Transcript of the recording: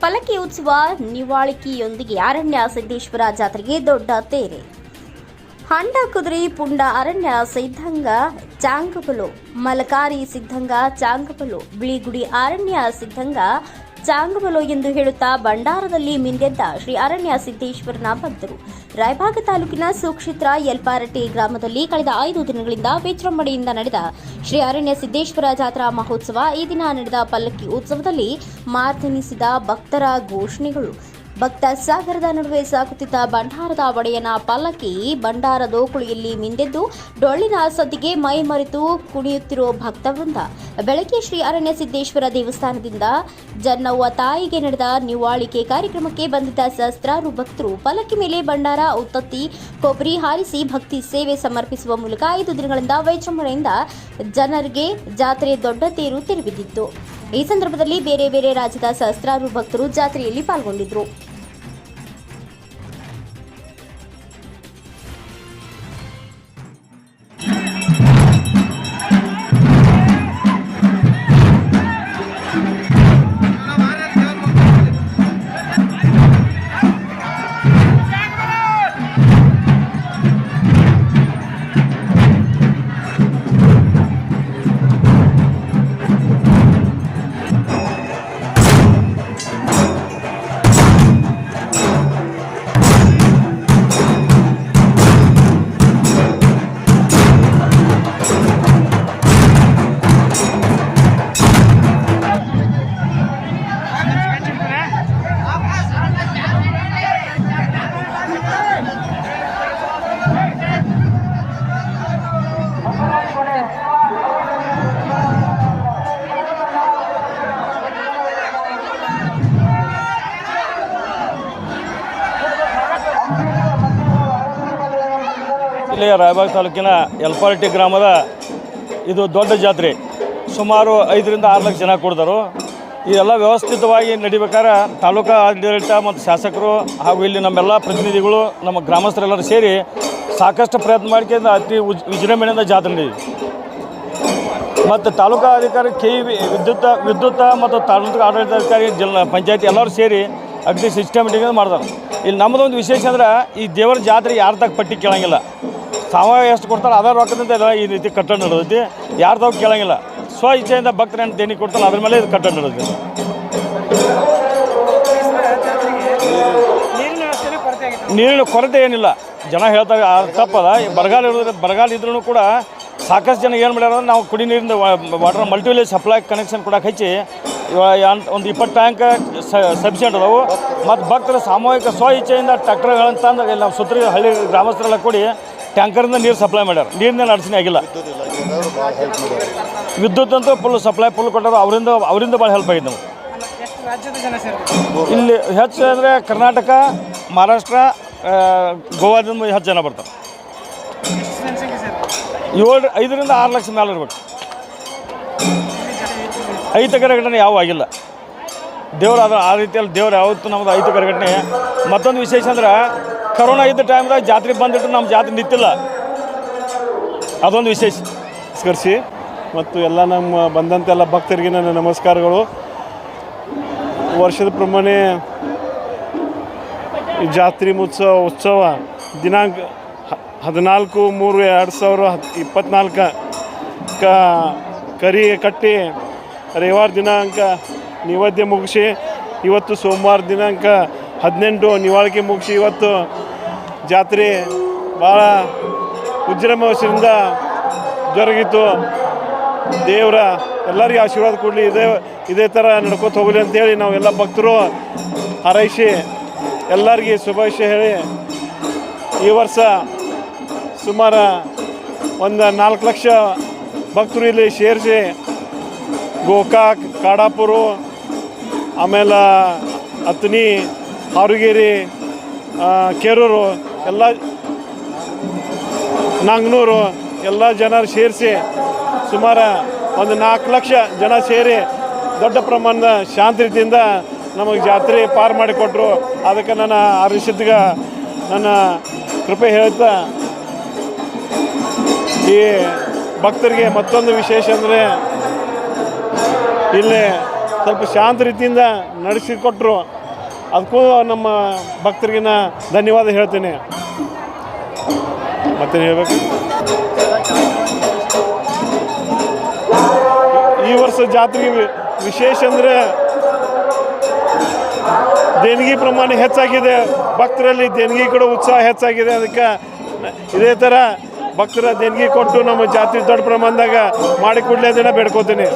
ಪಲ್ಲಕ್ಕಿ ಉತ್ಸವ ನಿವಾಳಿಕೆಯೊಂದಿಗೆ ಅರಣ್ಯ ಸಿದ್ದೇಶ್ವರ ಜಾತ್ರೆಗೆ ದೊಡ್ಡ ತೇರೆ. ಹಂಡ ಕುದುರೆ ಪುಂಡ ಅರಣ್ಯ ಸಿದ್ಧಂಗ ಚಾಂಗಬಲು ಮಲಕಾರಿ ಸಿದ್ಧಂಗ ಚಾಂಗಬಲು ಬಿಳಿಗುಡಿ ಅರಣ್ಯ ಸಿದ್ಧಂಗ ಚಾಂಗಬಲು ಎಂದು ಹೇಳುತ್ತಾ ಭಂಡಾರದಲ್ಲಿ ಮಿಂದೆದ್ದ ಶ್ರೀ ಅರಣ್ಯ ಸಿದ್ದೇಶ್ವರನ ಭಕ್ತರು. ರಾಯಭಾಗ ತಾಲೂಕಿನ ಸುಕ್ಷಿತ್ರ ಯಲ್ಪಾರಟ್ಟಿ ಗ್ರಾಮದಲ್ಲಿ ಕಳೆದ ಐದು ದಿನಗಳಿಂದ ವಿಜೃಂಭಣೆಯಿಂದ ನಡೆದ ಶ್ರೀ ಅರಣ್ಯ ಸಿದ್ದೇಶ್ವರ ಜಾತ್ರಾ ಮಹೋತ್ಸವ. ಈ ದಿನ ನಡೆದ ಪಲ್ಲಕ್ಕಿ ಉತ್ಸವದಲ್ಲಿ ಮಾತನಿಸಿದ ಭಕ್ತರ ಘೋಷಣೆಗಳು. ಭಕ್ತ ಸಾಗರದ ನಡುವೆ ಸಾಗುತ್ತಿದ್ದ ಭಂಡಾರದ ಒಡೆಯನ ಪಲ್ಲಕ್ಕಿ ಭಂಡಾರ ದೋಕುಳಿಯಲ್ಲಿ ಮಿಂದೆದ್ದು ಡೊಳ್ಳಿನ ಸದ್ದಿಗೆ ಮೈ ಮರೆತು ಕುಣಿಯುತ್ತಿರುವ ಭಕ್ತವೃಂದ. ಬೆಳಗ್ಗೆ ಶ್ರೀ ಅರಣ್ಯ ಸಿದ್ದೇಶ್ವರ ದೇವಸ್ಥಾನದಿಂದ ಜನ್ನವ್ವ ತಾಯಿಗೆ ನಡೆದ ನಿವಾಳಿಕೆ ಕಾರ್ಯಕ್ರಮಕ್ಕೆ ಬಂದಿದ್ದ ಸಹಸ್ರಾರು ಭಕ್ತರು ಪಲ್ಲಕ್ಕಿ ಮೇಲೆ ಭಂಡಾರ ಉತ್ತತ್ತಿ ಕೊಬ್ಬರಿ ಹಾರಿಸಿ ಭಕ್ತಿ ಸೇವೆ ಸಮರ್ಪಿಸುವ ಮೂಲಕ ಐದು ದಿನಗಳಿಂದ ವಿಜೃಂಭಣೆಯಿಂದ ಜನರಿಗೆ ಜಾತ್ರೆ ದೊಡ್ಡ ತೇರು ತೆರೆಬಿದ್ದಿತ್ತು. ಈ ಸಂದರ್ಭದಲ್ಲಿ ಬೇರೆ ಬೇರೆ ರಾಜ್ಯದ ಸಹಸ್ರಾರು ಭಕ್ತರು ಜಾತ್ರೆಯಲ್ಲಿ ಪಾಲ್ಗೊಂಡಿದ್ದರು ಜಿಲ್ಲೆಯ ರಾಯಬಾಗ ತಾಲೂಕಿನ ಎಲ್ಪಾರ್ಟಿ ಗ್ರಾಮದ ಇದು ದೊಡ್ಡ ಜಾತ್ರೆ. ಸುಮಾರು ಐದರಿಂದ ಆರು ಲಕ್ಷ ಜನ ಕೊಡ್ತಾರೆ ಇದೆಲ್ಲ ವ್ಯವಸ್ಥಿತವಾಗಿ ನಡಿಬೇಕಾದ್ರೆ ತಾಲೂಕಾ ಆಡಳಿತ ಮತ್ತು ಶಾಸಕರು ಹಾಗೂ ಇಲ್ಲಿ ನಮ್ಮೆಲ್ಲ ಪ್ರತಿನಿಧಿಗಳು, ನಮ್ಮ ಗ್ರಾಮಸ್ಥರೆಲ್ಲರೂ ಸೇರಿ ಸಾಕಷ್ಟು ಪ್ರಯತ್ನ ಮಾಡ್ಕೊಂಡು ಅತಿ ಉಜ್, ವಿಜೃಂಭಣೆಯಿಂದ ಜಾತ್ರೆ ಮತ್ತು ತಾಲೂಕಾ ಅಧಿಕಾರಿ ಕೆ ವಿ ವಿದ್ಯುತ್ ವಿದ್ಯುತ್ ಮತ್ತು ತಾಲೂಕು ಆಡಳಿತಾಧಿಕಾರಿ ಜಿಲ್ಲಾ ಪಂಚಾಯತಿ ಎಲ್ಲರೂ ಸೇರಿ ಅಗದಿ ಸಿಸ್ಟಮೆಟಿಕ್ ಮಾಡ್ತಾರೆ. ಇಲ್ಲಿ ನಮ್ಮದೊಂದು ವಿಶೇಷ ಅಂದ್ರೆ ಈ ದೇವರ ಜಾತ್ರೆ ಯಾರ ತಕ್ಕ ಪಟ್ಟಿ ಕೇಳಂಗಿಲ್ಲ. ಸಾವಯವ ಎಷ್ಟು ಕೊಡ್ತಾರೆ ಅದೇ ರೊಕ್ಕದಿಂದ ಎಲ್ಲ ಈ ರೀತಿ ಕಟ್ಟಡ ನಡೆದೈತಿ ಯಾರ್ದಾವ್ ಕೇಳಂಗಿಲ್ಲ. ಸ್ವ ಇಚ್ಛೆಯಿಂದ ಭಕ್ತರು ಏನು ದೇಣಿ ಕೊಡ್ತಾರೆ ಅದ್ರ ಮೇಲೆ ಇದು ಕಟ್ಟಡ ನಡೆದೈತಿ ನೀರಿನ ಕೊರತೆ ಏನಿಲ್ಲ. ಜನ ಹೇಳ್ತಾರೆ ಆ ತಪ್ಪದ ಈ ಬರಗಾಲ ಇರೋದ್ರೆ ಬರಗಾಲ ಇದ್ರೂ ಕೂಡ ಸಾಕಷ್ಟು ಜನ ಏನು ಮಾಡ್ಯಾರ ನಾವು ಕುಡಿ ನೀರಿಂದ ವಾಟರ್ ಮಲ್ಟಿವಿಲೇಜ್ ಸಪ್ಲೈ ಕನೆಕ್ಷನ್ ಕೊಡಕ್ಕೆ ಹಚ್ಚಿ ಒಂದು ಇಪ್ಪತ್ತು ಟ್ಯಾಂಕ್ ಸಬ್ಸಿಡೆಂಟ್ ಅದಾವು. ಮತ್ತು ಭಕ್ತರ ಸಾಮೂಹಿಕ ಸ್ವ ಇಚ್ಛೆಯಿಂದ ಟ್ರ್ಯಾಕ್ಟರ್ಗಳಂತ ಅಂದ್ರೆ ಇಲ್ಲಿ ನಾವು ಸುತ್ತರಿ ಹಳ್ಳಿ ಗ್ರಾಮಸ್ಥರೆಲ್ಲ ಕೂಡಿ ಟ್ಯಾಂಕರಿಂದ ನೀರು ಸಪ್ಲೈ ಮಾಡ್ಯಾರ. ನೀರಿನ ಅಡಚಣೆ ಆಗಿಲ್ಲ. ವಿದ್ಯುತ್ ಅಂತೂ ಫುಲ್ ಸಪ್ಲೈ ಫುಲ್ ಕೊಟ್ಟಾರ. ಅವರಿಂದ ಅವರಿಂದ ಭಾಳ ಹೆಲ್ಪ್ ಆಗಿದೆ ನಮ್ಗೆ. ಇಲ್ಲಿ ಹೆಚ್ಚು ಅಂದರೆ ಕರ್ನಾಟಕ, ಮಹಾರಾಷ್ಟ್ರ ಗೋವಾದಿಂದ ಹೆಚ್ಚು ಜನ ಬರ್ತಾರೆ. ಏಳು, ಐದರಿಂದ ಆರು ಲಕ್ಷ ಮೇಲೆ ಇರ್ಬೇಕು. ಕರೆ ಘಟನೆ ಯಾವ ಆಗಿಲ್ಲ. ದೇವ್ರು ಆದ್ರೆ ಆ ರೀತಿಯಲ್ಲಿ ದೇವ್ರು ಯಾವತ್ತು ನಮ್ಮದು ಐತಕರ ಘಟನೆ. ಮತ್ತೊಂದು ವಿಶೇಷ ಅಂದ್ರೆ ಕರೋನಾ ಇದ್ದ ಟೈಮ್ದಾಗ ಜಾತ್ರೆ ಬಂದಿಟ್ಟು ನಮ್ಮ ಜಾತ್ರೆ ನಿಂತಿಲ್ಲ. ಅದೊಂದು ವಿಶೇಷ. ಸ್ಕರ್ಸಿ. ಮತ್ತು ಎಲ್ಲ ನಮ್ಮ ಬಂದಂಥ ಎಲ್ಲ ಭಕ್ತರಿಗೆ ನನ್ನ ನಮಸ್ಕಾರಗಳು. ವರ್ಷದ ಪ್ರಮಾಣ ಜಾತ್ರೆ ಉತ್ಸವ ಉತ್ಸವ ದಿನಾಂಕ ಹದಿನಾಲ್ಕು, ಮೂರು, ಎರಡು ಸಾವಿರ ಹತ್, ಇಪ್ಪತ್ನಾಲ್ಕು ಕ, ಕರಿ, ಕಟ್ಟಿ, ರವಿವಾರ ದಿನಾಂಕ, ನಿವೇದ್ಯ ಮುಗಿಸಿ, ಇವತ್ತು ಸೋಮವಾರ ದಿನಾಂಕ, ಹದಿನೆಂಟು, ನಿವಾಳಿಕೆ ಮುಗಿಸಿ, ಇವತ್ತು ಜಾತ್ರೆ ಭಾಳ ವಿಜೃಂಭವಶದಿಂದ ಜರುಗಿತು. ದೇವರ ಎಲ್ಲರಿಗೂ ಆಶೀರ್ವಾದ ಕೊಡಲಿ. ಇದೇ ಇದೇ ಥರ ನಡ್ಕೋತ ಹೋಗಲಿ ಅಂತೇಳಿ ನಾವೆಲ್ಲ ಭಕ್ತರು ಹಾರೈಸಿ ಎಲ್ಲರಿಗೆ ಶುಭಾಶಯ ಹೇಳಿ. ಈ ವರ್ಷ ಸುಮಾರು ಒಂದು ನಾಲ್ಕು ಲಕ್ಷ ಭಕ್ತರು ಇಲ್ಲಿ ಸೇರಿಸಿ ಗೋಕಾಕ್, ಕಾಡಾಪುರು, ಆಮೇಲೆ ಅತ್ನಿ ಆರುಗೇರಿ ಕೇರೂರು ಕೆರೂರು ಎಲ್ಲ ನಾಂಗ್ನೂರು ಎಲ್ಲ ಜನರು ಸೇರಿಸಿ ಸುಮಾರು ಒಂದು ನಾಲ್ಕು ಲಕ್ಷ ಜನ ಸೇರಿ ದೊಡ್ಡ ಪ್ರಮಾಣದ ಶಾಂತ ರೀತಿಯಿಂದ ನಮಗೆ ಜಾತ್ರೆ ಪಾರು ಮಾಡಿಕೊಟ್ರು ಅದಕ್ಕೆ ನನ್ನ ಹರಿಸಿದ್ಗ ನನ್ನ ಕೃಪೆ ಹೇಳ್ತಾ ಈ ಭಕ್ತರಿಗೆ ಮತ್ತೊಂದು ವಿಶೇಷ ಅಂದರೆ ಇಲ್ಲಿ ಸ್ವಲ್ಪ ಶಾಂತ ರೀತಿಯಿಂದ ನಡೆಸಿಕೊಟ್ರು ಅದಕ್ಕೂ ನಮ್ಮ ಭಕ್ತರಿಗೆ ನಾ ಧನ್ಯವಾದ ಹೇಳ್ತೀನಿ. ಮತ್ತೇನು ಹೇಳ್ಬೇಕು? ಈ ವರ್ಷ ಜಾತ್ರೆಗೆ ವಿಶೇಷ ಅಂದರೆ ದೇಣಿಗೆ ಪ್ರಮಾಣ ಹೆಚ್ಚಾಗಿದೆ. ಭಕ್ತರಲ್ಲಿ ದೇಣಿಗೆ ಕೂಡ ಉತ್ಸಾಹ ಹೆಚ್ಚಾಗಿದೆ. ಅದಕ್ಕೆ ಇದೇ ಥರ ಭಕ್ತರ ದೇಣಿಗೆ ಕೊಟ್ಟು ನಮ್ಮ ಜಾತ್ರೆ ದೊಡ್ಡ ಪ್ರಮಾಣದಾಗ ಮಾಡಿ ಅದನ್ನು ಅದನ್ನ ಬೇಡ್ಕೋತೀನಿ.